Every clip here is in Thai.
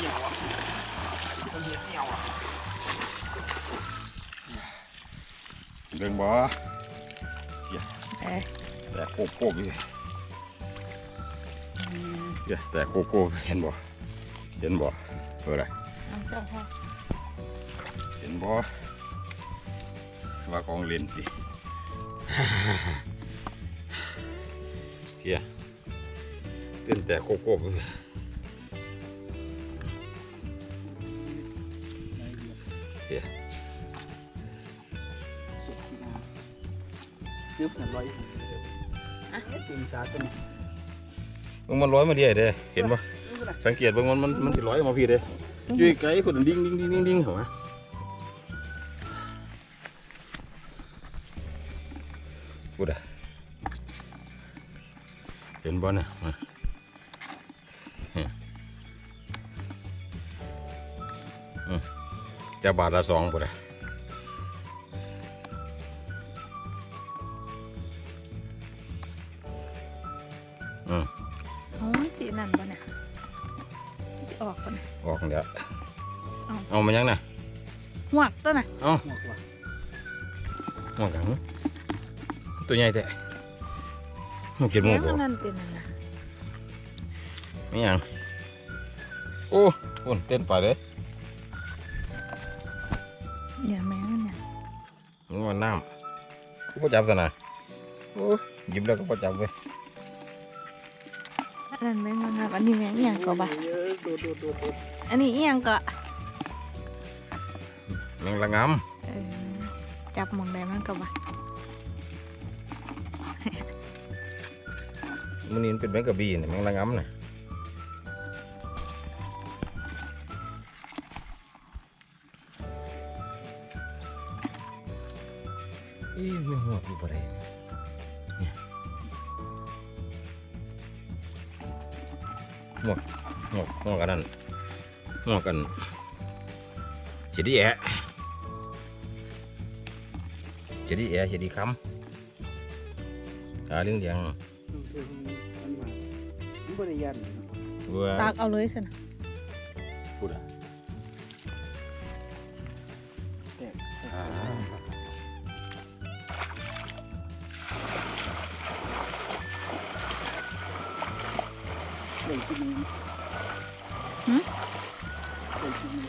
เหนียวอะเรื่องบ่แต่โคบโคบอยู่เดี๋ยวแต่โคบโคบเห็นบ่เห็นบ่เอออะไรเห็นบ่ว่ากองเล่นสิเฮียเต้นแต่โคบโคบอยู่ เฮียยึบหนึ่งร้อยติมสาตัวนี้มึงมันร้อยมาเดียเด้เห็นบ่สังเกตบิ่งมันมันมันสิร้อยมาพี่เด้ยู่ไกลคนดิ้งดิ้งดิ้งดิ้งดิ้งเหรอวะพูดอะเห็นบ่น่ะมาเฮ้ยอืม จะบาทละสองพูดอะอืมโอ้ยจีนั่นบ่เนี่ยสิออกก่อนนะออกเดี๋ยวเอาเอามายังน่ะหวกตัวน่ะเอาหมดว่ะหัวกังตัวใหญ่แท้มันกินหมูแม่บ่มันนั่นเป็นนั่นนะไม่ยังโอ้คนเต้นไปเลย อย่าแม่มันเนี่ยมันว่าน้ำกูก็จับซะนะโอ้หยิบแล้วก็บ่จับเว้ยอันนั้นแม่งมันครับอันนี้แม่งอีหยังก็บ่ะเยอะโดดโดดโดดโดดอันนี้อีหยังก็แมงละงเออจับหมองใดมันก็บ่ะำมันนี่มันเป็นแมงกะบี้นี่แมงละงำน่ะ อีไม่หัวกูบ่ได้เนี่ยหัวหัวหัวกันนั่นหัวกันสิดีแอะสิดีแอะสิดีคำขาเลี้ยงเลี้ยงมันมามันบริยันเบื่อตากเอาเลยสินะพูดอะ แตกอ่าเลยที่นี่เลยที่นี่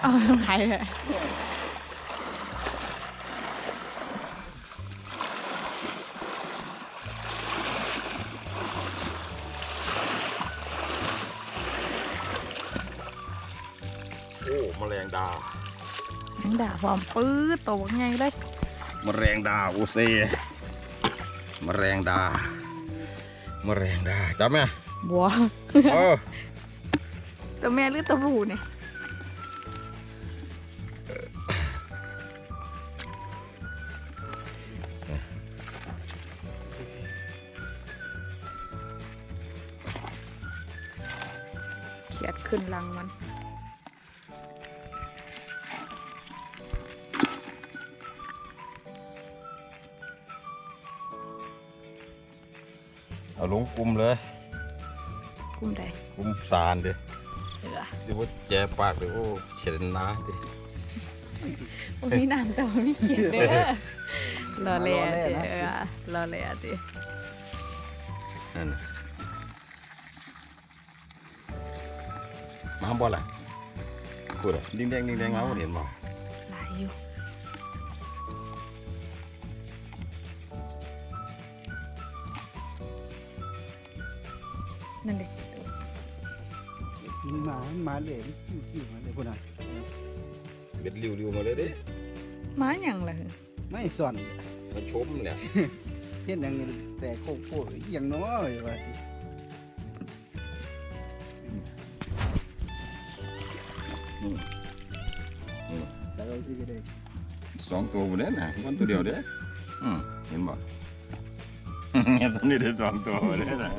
เอาทำไมเลยโอ้แมลงดาแม่งด่าพร้อมปื้อโตไงเลยแมลงดาโอเซแมลงดา แมลงดาจับไหมบัวเออตัวแม่หรือตัวผู้เนี่ยเขียดขึ้นรังมัน เอาลงกลุ่มเลยกุ้มใดกลุ่มสารเด้เออสิว่าแจปากเลยโอ้เฉดนาเด้วันนี้นานแต่วันนี้เขียดเด้อรอเลียเด้อรอเลียเด้อนั่นน่ะมาบ่ล่ะพูดอะดิ้งแดงดิ้งแดงเอาเห็นบ่ นั่นเด็กมันมามันมาเลยอยู่ที่มาเลยคนนั้นเบ็ดริ้วๆมาเลยเด้ม้าหยังล่ะไม่สอนมาชมเนี่ยเห็นอย่างนี้แต่โคกโคกอหย่างน้อยว่าที่อืมแต่เราสิจะได้สองตัวหมดเลยนะวันตัวเดียวเด้ออืมเห็นบ่ตอนนี้ได้สองตัวหมดเลยนะ